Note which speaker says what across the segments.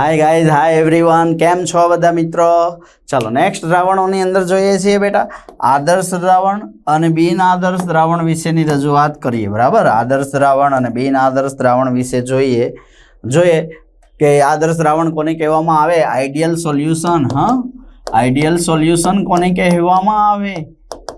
Speaker 1: Hi guys hi everyone કેમ છો બધા મિત્રો? ચાલો નેક્સ્ટ દ્રાવણોની અંદર જોઈએ છીએ બેટા. આદર્શ દ્રાવણ અને બિન આદર્શ દ્રાવણ વિશેની રજૂઆત કરીએ, બરાબર? આદર્શ દ્રાવણ અને બિન આદર્શ દ્રાવણ વિશે જોઈએ. જોઈએ કે આદર્શ દ્રાવણ કોને કહેવામાં આવે? આઈડિયલ સોલ્યુશન હા? આઈડિયલ સોલ્યુશન કોને કહેવામાં આવે?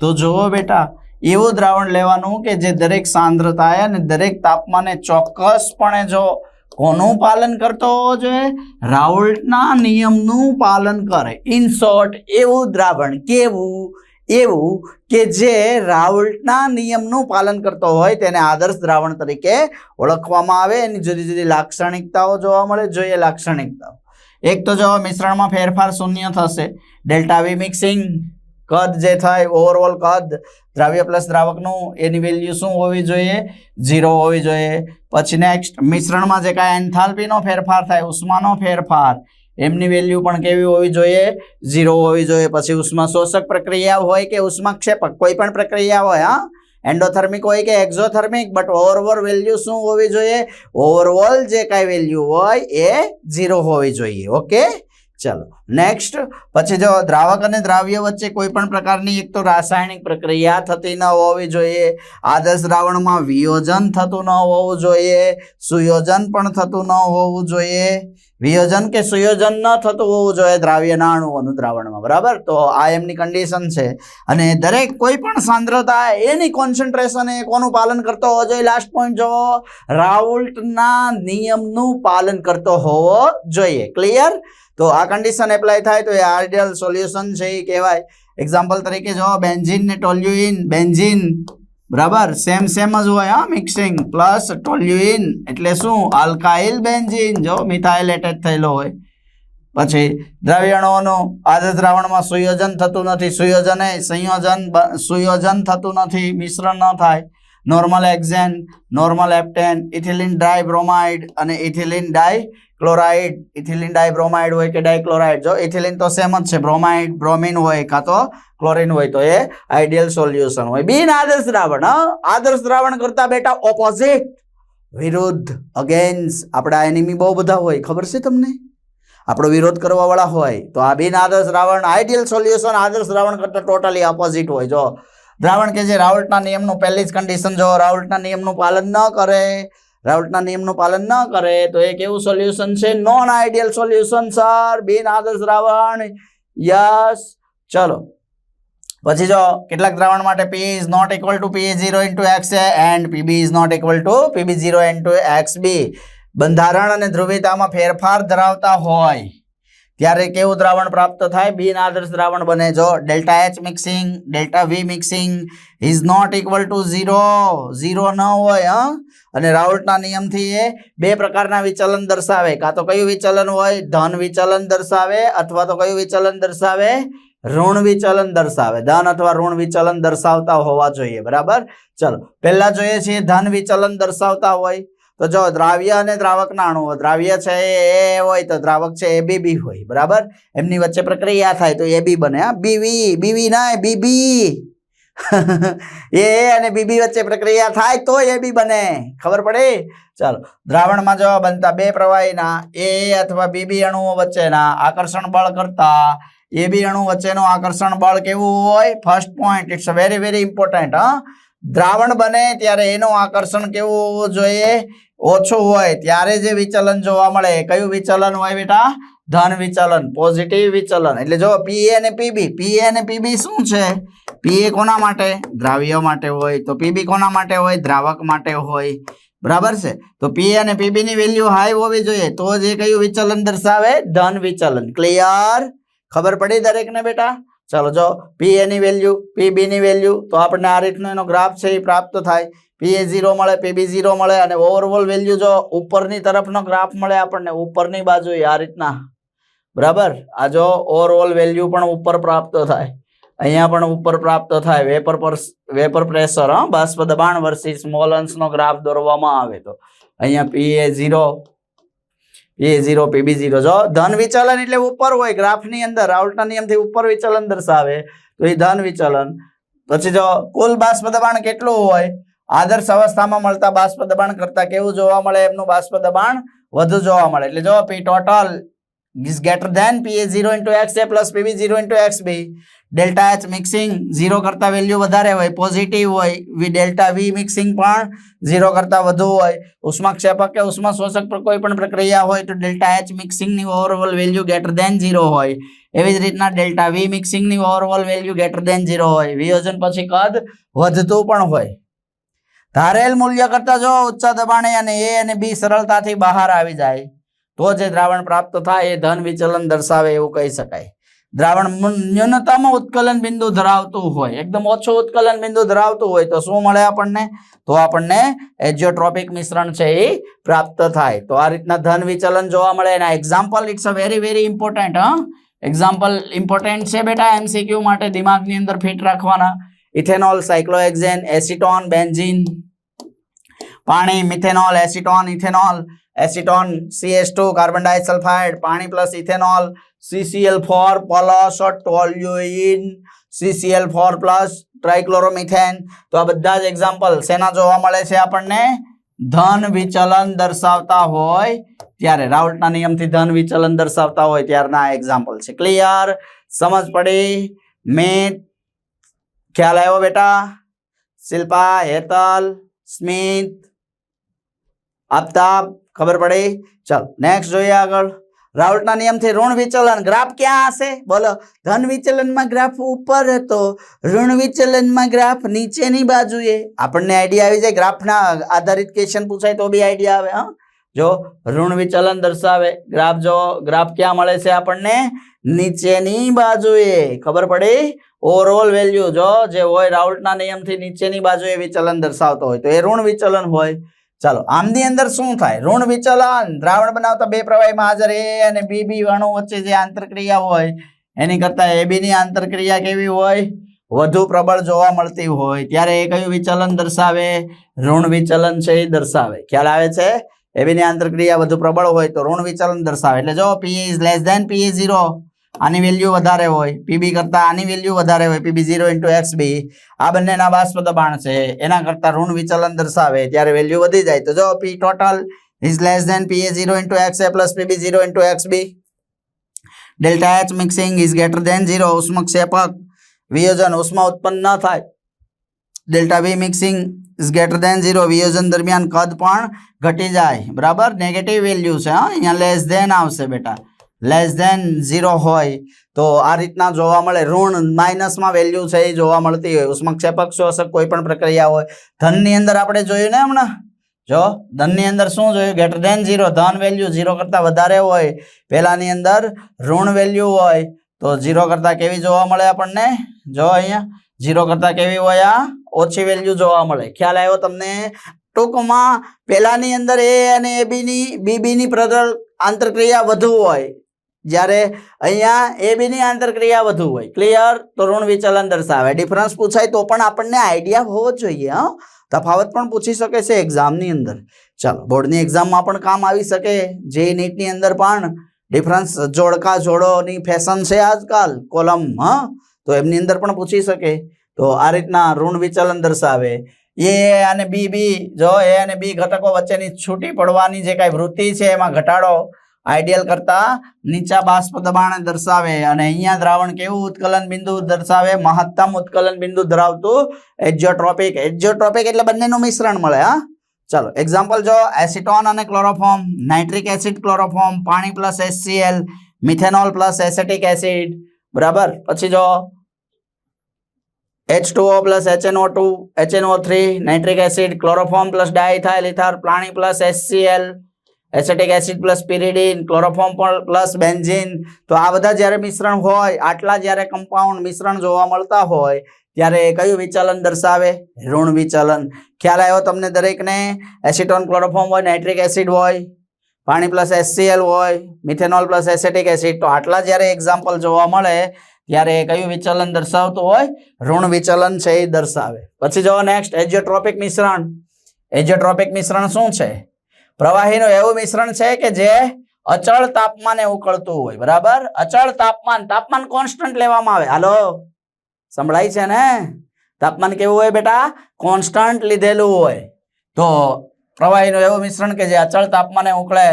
Speaker 1: તો જુઓ બેટા, એવું દ્રાવણ લેવાનું કે જે દરેક સાંદ્રતાએ અને દરેક તાપમાને ચોક્કસપણે જો કોનું પાલન કરતો હોવો જોઈએ? રાઉલ્ટના નિયમનું પાલન કરે. ઇન શોર્ટ એવું દ્રાવણ કેવું? એવું કે જે રાઉલ્ટના નિયમનું પાલન કરતો હોય તેને આદર્શ દ્રાવણ તરીકે ઓળખવામાં આવે. એની જુદી જુદી લાક્ષણિકતાઓ જોવા મળે. જોઈએ લાક્ષણિકતાઓ. એક તો જો મિશ્રણમાં ફેરફાર શૂન્ય થશે. ડેલ્ટા વી મિક્સિંગ કદ જે થાય ઓવરઓલ કદ, દ્રાવ્ય પ્લસ દ્રાવકનું, એની વેલ્યુ શું હોવી જોઈએ? ઝીરો હોવી જોઈએ. પછી નેક્સ્ટ મિશ્રણમાં જે કાંઈ એન્થાલ્પીનો ફેરફાર થાય, ઉષ્માનો ફેરફાર, એમની વેલ્યુ પણ કેવી હોવી જોઈએ? ઝીરો હોવી જોઈએ. પછી ઉષ્મા શોષક પ્રક્રિયા હોય કે ઉષ્માક્ષેપક, કોઈ પણ પ્રક્રિયા હોય, હા? એન્ડોથર્મિક હોય કે એક્ઝોથર્મિક બટ ઓવરઓલ વેલ્યુ શું હોવી જોઈએ? ઓવરઓલ જે કાંઈ વેલ્યુ હોય એ ઝીરો હોવી જોઈએ. ઓકે ચલો. નેક્સ્ટ પછી જો દ્રાવક અને દ્રાવ્ય વચ્ચે કોઈ પણ પ્રકારની એક તો રાસાયણિક પ્રક્રિયા થતી ન હોવી જોઈએ. આદર્શ દ્રાવણમાં વિયોજન થતું ન હોવું જોઈએ. સુયોજન પણ થતું ન હોવું જોઈએ. વિયોજન કે સુયોજન ન થતું હોવું જોઈએ દ્રાવ્યના અણુઓનું દ્રાવણમાં, બરાબર? તો આ એમની કન્ડિશન છે. અને દરેક કોઈ પણ સાંદ્રતા, એની કોન્સન્ટ્રેશન એ કોનું પાલન કરતો હોવો જોઈએ? લાસ્ટ પોઈન્ટ જો રાઉલ્ટના નિયમનું પાલન કરતો હોવો જોઈએ. ક્લિયર તો આ કન્ડિશન એપ્લાય થાય તો એ આઈડિયલ સોલ્યુશન છે એ કહેવાય. એક્ઝામ્પલ તરીકે જો બેન્ઝિન ને ટોલ્યુઇન બેન્ઝિન બરાબર સેમ સેમ જ હોય, હા મિક્સિંગ પ્લસ ટોલ્યુઇન એટલે શું? આલ્કાઇલ બેન્ઝિન જો મિથાઇલ એટેચ થયેલો હોય. પછી દ્રાવ્યણોનું આદર્શ દ્રાવણમાં સુયોજન થતું નથી, સુયોજને સંયોજન સુયોજન થતું નથી, મિશ્રણ ન થાય. Normal hexane normal heptane ethylene di bromide અને ethylene di chloride ethylene dibromide હોય કે ડાયક્લોરાઇડ જો ઇથિલિન તો સેમ જ છે બ્રોમાઇડ બ્રોમિન હોય કાં તો ક્લોરિન હોય, તો એ આઈડિયલ સોલ્યુશન હોય. બિન આદર્શ દ્રાવણ આદર્શ દ્રાવણ કરતા બેટા ઓપોઝિટ વિરુદ્ધ અગેન્સ્ટ આપણા એનિમી બહુ બધા હોય, ખબર છે તમને? આપણો વિરોધ કરવાવાળા હોય, તો આ બિન આદર્શ દ્રાવણ આઈડિયલ સોલ્યુશન આદર્શ દ્રાવણ કરતાં ટોટલી ઓપોઝિટ હોય. જો દ્રાવણ કે જે રાવલ્ટના નિયમનું પહેલી જ કન્ડિશન જો રાવલ્ટના નિયમનું પાલન ન કરે રાઉલ્ટના નિયમનું પાલન ન કરે તો એ કેવું સોલ્યુશન છે નોન આઈડિયલ સોલ્યુશન સર બિન આદર્શ દ્રાવણ. યસ ચલો. પછી જો, કેટલાક દ્રાવણ માટે P is not equal to P zero into X A and PB is not equal to PB zero into X B બંધારણ અને ધ્રુવીયતામાં ફેરફાર ધરાવતા હોય. ત્યારે કેવું દ્રાવણ પ્રાપ્ત થાય? બિન આદર્શ દ્રાવણ બને જો. Delta H mixing delta V mixing is not equal to zero zero ન હોય, હા? અને રાઉલ્ટના નિયમથી એ બે પ્રકારના વિચલન દર્શાવે. કાં તો કયું વિચલન હોય? ધન વિચલન દર્શાવે, અથવા તો કયું વિચલન દર્શાવે? ઋણ વિચલન દર્શાવે. ધન અથવા ઋણ વિચલન દર્શાવતા હોવા જોઈએ. બરાબર? ચલો, પહેલા જોઈએ છીએ ધન વિચલન દર્શાવતા હોય. તો જો દ્રાવ્ય અને દ્રાવકના અણુઓ દ્રાવ્ય છે એ હોય તો દ્રાવક છે એ બી બી હોય, બરાબર? એમની વચ્ચે પ્રક્રિયા થાય તો એ બી બને, હા? બીવી બીવી ના બીબી એ અને બીબી વચ્ચે પ્રક્રિયા થાય તો એ બી બને, ખબર પડે? ચાલો, દ્રાવણમાં જો બનતા બે પ્રવાહીના, એ અથવા બીબી અણુઓ વચ્ચેના આકર્ષણ બળ કરતા, એ બી અણુ વચ્ચેનું આકર્ષણ બળ કેવું હોય? First point it's very very important હા? દ્રાવણ બને ત્યારે એનું આકર્ષણ કેવું હોવું જોઈએ? ઓછું હોય ત્યારે જે વિચલન જોવા મળે, કયું વિચલન હોય બેટા? ધન વિચલન પોઝિટિવ વિચલન. એટલે જો પીએ અને પીબી પીએ અને પીબી શું છે? પીએ કોના માટે? દ્રાવ્ય માટે હોય. તો પીબી કોના માટે હોય? દ્રાવક માટે હોય. બરાબર છે? તો પીએ અને પીબી ની વેલ્યુ હાઈ હોવી જોઈએ. તો જે કયું વિચલન દર્શાવે? ધન વિચલન. ક્લિયર ખબર પડી દરેકને બેટા? ચાલો જો પી એની વેલ્યુ પી બીની વેલ્યુ તો આપણને આ રીતનો એનો ગ્રાફ છે એ પ્રાપ્ત થાય. પી એ ઝીરો મળે પીબી ઝીરો મળે અને ઓવરઓલ વેલ્યુ જો ઉપરની તરફનો ગ્રાફ મળે આપણને ઉપરની બાજુ આ રીતના. બરાબર? આ જો ઓવરઓલ વેલ્યુ પણ ઉપર પ્રાપ્ત થાય. અહીંયા પણ ઉપર પ્રાપ્ત થાય. વેપર પર વેપર પ્રેશર હા, બાષ્પ દબાણ વર્સિસ મોલન્સ નો ગ્રાફ દોરવામાં આવે તો. અહીંયા P A zero A zero PB zero જો ધન વિચલન એટલે ઉપર હોય, ગ્રાફની અંદર રાઉલ્ટના નિયમથી ઉપર વિચલન દર્શાવે, તો એ ધન વિચલન. પછી જો કુલ બાષ્પ દબાણ કેટલું હોય? આદર્શ અવસ્થામાં મળતા બાષ્પ દબાણ કરતા કેવું જોવા મળે? એમનું બાષ્પ દબાણ વધુ જોવા મળે. એટલે જો P total is greater than PA 0 into XA plus PB 0 into XB delta H mixing zero કરતા વેલ્યુ વધારે હોય પોઝિટિવ હોય, વી ડેલ્ટા વી મિક્સિંગ પણ ઝીરો કરતા વધુ હોય. ઉષ્માક્ષેપક કે ઉષ્મા શોષક પર કોઈ પણ પ્રક્રિયા હોય તો delta H મિક્સિંગની overall value greater than zero હોય. એવી જ રીતના delta V મિક્સિંગની overall value greater than zero હોય. વિયોજન પછી કદ વધતું પણ હોય. ધારેલ મૂલ્ય કરતા જો ઉચ્ચ દબાણે અને એ અને બી સરળતાથી બહાર આવી જાય, તો જે દ્રાવણ પ્રાપ્ત થાય એ ધન વિચલન દર્શાવે એવું કહી શકાય. દ્રાવણ ન્યૂનતમ ઉત્કલન બિંદુ ધરાવતું હોય. એકદમ ઓછું ઉત્કલન બિંદુ ધરાવતું હોય તો શું મળે આપણને? તો આપણને એજિયોટ્રોપિક મિશ્રણ છે એ પ્રાપ્ત થાય. તો આ રીતના ધન વિચલન જોવા મળે એના example it's a very very important હ. એક્ઝામ્પલ ઇમ્પોર્ટન્ટ છે બેટા એમસીક્યુ માટે દિમાગની અંદર ફિટ રાખવાના. ઇથેનોલ સાયક્લોએક્ઝેન એસિટોન બેન્ઝીન પાણી, methanol acetone ethanol acetone two carbon disulphide પાણી plus ethanol CCl four plus toluene CCl four plus trichloromethane તો આ બધા જ એક્ઝામ્પલ શેના જોવા મળે છે આપણને? ધન વિચલન દર્શાવતા હોય ત્યારે. રાઉલ્ટના નિયમથી ધન વિચલન દર્શાવતા હોય ત્યારના એક્ઝામ્પલ છે. ક્લિયર સમજ પડી? મેં ખ્યાલ આવ્યો બેટા? શિલ્પા, હેતલ, સ્મિત, આફતાબ, ખબર પડી? ચાલ નેક્સ્ટ જોઈએ આગળ. રાઉલ્ટના નિયમથી ઋણ વિચલન. ગ્રાફ ક્યાં હશે? બોલો. ધન વિચલનમાં ગ્રાફ ઉપર હતો. ઋણ વિચલનમાં ગ્રાફ નીચેની બાજુએ. આપણને આઈડિયા આવી જાય ગ્રાફના આધારિત ક્વેશ્ચન પૂછાય તો બી આઈડિયા આવે, હા. જો, ઋણ વિચલન દર્શાવે. ગ્રાફ જો, ગ્રાફ ક્યાં મળે છે આપણને? નીચેની બાજુએ. ખબર પડી? ઓવરઓલ વેલ્યુ જો, જે હોય રાઉટના નિયમથી નીચેની બાજુએ વિચલન દર્શાવતો હોય, તો એ ઋણ વિચલન હોય. ચાલો, આમની અંદર શું થાય? ઋણ વિચલન. દ્રાવણ બનાવતા બે પ્રવાહીમાં હાજર એ અને બી બી અણુ વચ્ચે જે આંતરક્રિયા હોય, એની કરતા એ બી ની આંતરક્રિયા કેવી હોય? વધુ પ્રબળ જોવા મળતી હોય. ત્યારે એ કયું વિચલન દર્શાવે? ઋણ વિચલન છે એ દર્શાવે. ખ્યાલ આવે છે? એબીની આંતરક્રિયા વધુ પ્રબળ હોય તો ઋણ વિચલન દર્શાવે. એટલે જો P is less than P zero આની વેલ્યુ વધારે હોય, પીબી કરતા આની વેલ્યુ વધારે હોય, PB zero into X B આ બંનેના બાષ્પ દબાણ છે. એના કરતા ઋણ વિચલન દર્શાવે, ત્યારે વેલ્યુ વધી જાય. તો જો P total is less than P A zero into X A plus PB zero into X B delta H mixing is greater than zero ઉષ્મક્ષેપક વિયોજન ઉષ્મા ઉત્પન્ન ન થાય. Delta V mixing is greater than zero વિયોજન દરમિયાન કદ પણ ઘટી જાય. બરાબર? નેગેટિવ વેલ્યુ છે, હા? અહીંયા લેસ ધેન આવશે બેટા. લેસ ધેન ઝીરો હોય, તો આ રીતના જોવા મળે. ઋણ માઇનસમાં વેલ્યુ છે એ જોવા મળતી હોય. ઉષ્મક્ષેપક શોષક કોઈ પણ પ્રક્રિયા હોય. ધનની અંદર આપણે જોયું ને હમણાં? જો, ધનની અંદર શું જોયું? ગ્રેટર ધેન ઝીરો ધન વેલ્યુ ઝીરો કરતાં વધારે હોય. પહેલાંની અંદર ઋણ વેલ્યુ હોય, તો ઝીરો કરતાં કેવી જોવા મળે આપણને? જો અહીંયા ઝીરો કરતાં કેવી હોય? આ ઓછી વેલ્યુ જોવા મળે. ખ્યાલ આવ્યો તમને? ટૂંકમાં પહેલાંની અંદર એ અને એ બીની બીબીની પ્રદર આંતરક્રિયા વધુ હોય. જ્યારે અહીંયા એ બીની આંતરક્રિયા વધુ હોય ક્લિયર તો ઋણ વિચલન દર્શાવે. ડિફરન્સ પૂછાય તો પણ આપણને આઈડિયા હોવો જોઈએ, હા. તફાવત પણ પૂછી શકે છે એક્ઝામની અંદર. ચાલો બોર્ડની એક્ઝામમાં પણ કામ આવી શકે. જે નીટની અંદર પણ ડિફરન્સ જોડકા જોડોની ફેશન છે આજકાલ કોલમ હા. તો એમની અંદર પણ પૂછી શકે. તો આ રીતના ઋણ વિચલન દર્શાવે. એ અને બી બી જો એ અને બી ઘટકો વચ્ચેની છૂટી પડવાની જે કાંઈ વૃત્તિ છે એમાં ઘટાડો આઈડિયલ કરતા નીચા બાષ્પ દબાણ દર્શાવે અને અહીંયા દ્રાવણ કેવું ઉત્કલન બિંદુ દર્શાવે? મહત્તમ ઉત્કલન બિંદુ ધરાવતું એજિયોટ્રોપિક. એજિયોટ્રોપિક એટલે બંનેનું મિશ્રણ મળે, હા? ચાલો એક્ઝામ્પલ જો, એસિટોન અને ક્લોરોફોર્મ, નાઇટ્રિક એસિડ, ક્લોરોફોર્મ, પાણી plus SCl methanol plus acetic acid. બરાબર? પછી જો H two O plus HNO two HNO three nitric acid, chloroform plus diethyl ether પાણી plus SCl acetic acid plus pyridine, chloroform plus benzene. તો આ બધા જ્યારે મિશ્રણ હોય, આટલા જ્યારે કમ્પાઉન્ડ મિશ્રણ જોવા મળતા હોય, ત્યારે કયું વિચલન દર્શાવે? ઋણ વિચલન. ખ્યાલ આવ્યો તમને દરેકને? એસિટોન, ક્લોરોફોર્મ હોય, નાઇટ્રિક એસિડ હોય, પાણી પ્લસ એસસીએલ હોય, મિથેનોલ પ્લસ એસેટિક એસિડ. તો આટલા જ્યારે એક્ઝામ્પલ જોવા મળે, ત્યારે કયું વિચલન દર્શાવતું હોય? ઋણ વિચલન છે એ દર્શાવે. પછી જો નેક્સ્ટ એજિયોટ્રોપિક મિશ્રણ. એજિયોટ્રોપિક મિશ્રણ શું છે? પ્રવાહીનું એવું મિશ્રણ છે કે જે અચળ તાપમાને ઉકળતું હોય, બરાબર? અચળ તાપમાન તાપમાન કોન્સ્ટન્ટ લેવામાં આવે. હાલો? સંભળાય છે ને? તાપમાન કેવું હોય બેટા? કોન્સ્ટન્ટ લીધેલું હોય. તો પ્રવાહીનું એવું મિશ્રણ કે જે અચળ તાપમાને ઉકળે,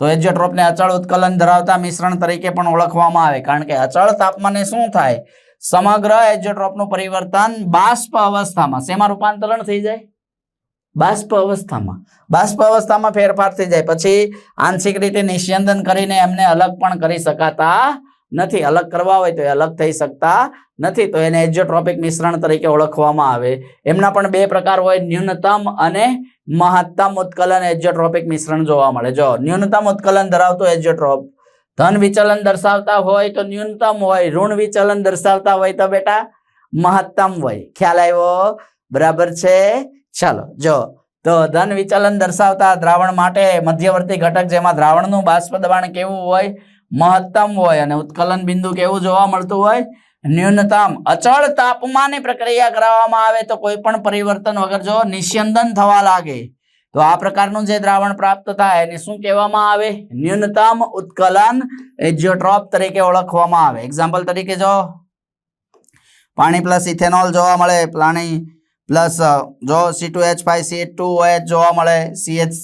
Speaker 1: તો એજિયોટ્રોપને અચળ ઉત્કલન ધરાવતા મિશ્રણ તરીકે પણ ઓળખવામાં આવે. કારણ કે અચળ તાપમાને શું થાય? સમગ્ર એજિયોટ્રોપનું પરિવર્તન બાષ્પ અવસ્થામાં. શેમાં રૂપાંતરણ થઈ જાય? બાષ્પ અવસ્થામાં. બાષ્પ અવસ્થામાં ફેરફાર થઈ જાય. પછી આંશિક રીતે નિસ્યંદન કરીને એમને અલગ પણ કરી શકાતા નથી. અલગ કરવા હોય તો એ અલગ થઈ શકતા નથી. તો એને એજ્યોટ્રોપિક મિશ્રણ તરીકે ઓળખવામાં આવે. એમના પણ બે પ્રકાર હોય. ન્યૂનતમ અને મહત્તમ ઉત્કલન એજ્યોટ્રોપિક મિશ્રણ જોવા મળે. જો ન્યૂનતમ ઉત્કલન ધરાવતું એજ્યોટ્રોપ ધન વિચલન દર્શાવતા હોય તો ન્યૂનતમ હોય. ઋણ વિચલન દર્શાવતા હોય તો બેટા મહત્તમ હોય. ખ્યાલ આવ્યો? બરાબર છે? ચાલો, જો, તો ધન વિચલન દર્શાવતા દ્રાવણ માટે મધ્યવર્તી ઘટક જેમાં દ્રાવણનું બાષ્પ દબાણ કેવું હોય, મહત્તમ હોય અને ઉત્કલન બિંદુ કેવું જોવા મળતું હોય, ન્યૂનતમ અચળ તાપમાન પ્રક્રિયા કરાવવામાં આવે તો કોઈ પણ પરિવર્તન વગર જો નિસ્યંદન થવા લાગે. તો આ પ્રકારનું જે દ્રાવણ પ્રાપ્ત થાય એને શું કહેવામાં આવે? ન્યૂનતમ ઉત્કલન એજિયોટ્રોપ તરીકે ઓળખવામાં આવે. એક્ઝામ્પલ તરીકે જો, પાણી પ્લસ ઇથેનોલ જોવા મળે પાણી પ્લસ જો C two H five C two OH જોવા મળે CH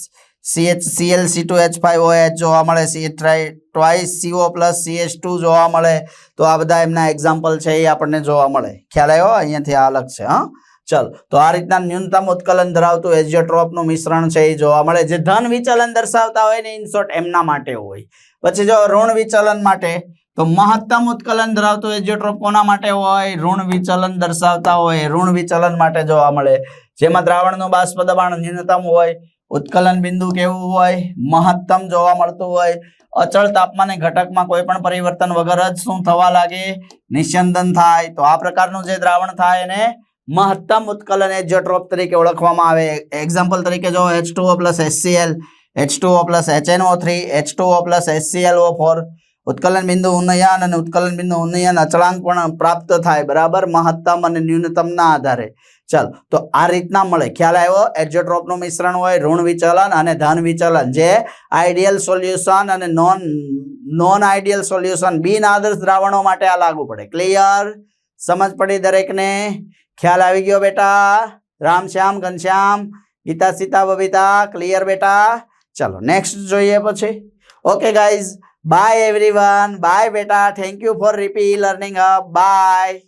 Speaker 1: CH Cl C two H five OH જોવા મળે C twice CO plus CH two જોવા મળે, તો આ બધા એમના એક્ઝામ્પલ છે એ આપણને જોવા મળે. ખ્યાલ આવ્યો? અહીંયાથી આ અલગ છે, હા? ચલો, તો આ રીતના ન્યૂનતમ ઉત્કલન ધરાવતું એજિયોટ્રોપનું મિશ્રણ છે એ જોવા મળે, જે ધન વિચલન દર્શાવતા હોય ને ઇનશોર્ટ એમના માટે હોય. પછી જો ઋણ વિચલન માટે તો મહત્તમ ઉત્કલન ધરાવતું એજિયોટ્રોપ કોના માટે હોય? ઋણ વિચલન દર્શાવતા હોય. ઋણ વિચલન માટે જોવા મળે. જેમાં દ્રાવણનું બાષ્પ દબાણ ન્યૂનતમ હોય, ઉત્કલન બિંદુ કેવું હોય, મહત્તમ જોવા મળતું હોય, અચળ તાપમાને ઘટકમાં કોઈ પણ પરિવર્તન વગર જ શું થવા લાગે? નિસ્યંદન થાય. તો આ પ્રકારનું જે દ્રાવણ થાય એને મહત્તમ ઉત્કલન એજિયોટ્રોપ તરીકે ઓળખવામાં આવે. એક્ઝામ્પલ તરીકે જો H two O plus HCl H two O plus HNO three H two O plus HClO four ઉત્કલન બિંદુ ઉન્નયન અને ઉત્કલન બિંદુ ઉન્નયન અચળાંક પણ પ્રાપ્ત થાય, બરાબર? મહત્તમ અને ન્યૂનતમના આધારે. ચાલો, તો આ રીતના મળે. ખ્યાલ આવ્યો? એજિયોટ્રોપનું મિશ્રણ હોય, ઋણ વિચલન અને ધન વિચલન. જે આઈડિયલ સોલ્યુશન અને નોન નોન આઈડિયલ સોલ્યુશન બિન આદર્શ દ્રાવણો માટે આ લાગુ પડે. ક્લિયર સમજ પડી દરેકને? ખ્યાલ આવી ગયો બેટા? રામ શ્યામ ઘનશ્યામ ગીતા સીતા બબીતા. ક્લિયર બેટા? ચલો નેક્સ્ટ જોઈએ પછી. Okay guys Bye everyone. Bye beta. Thank you for repeat learning up. Bye.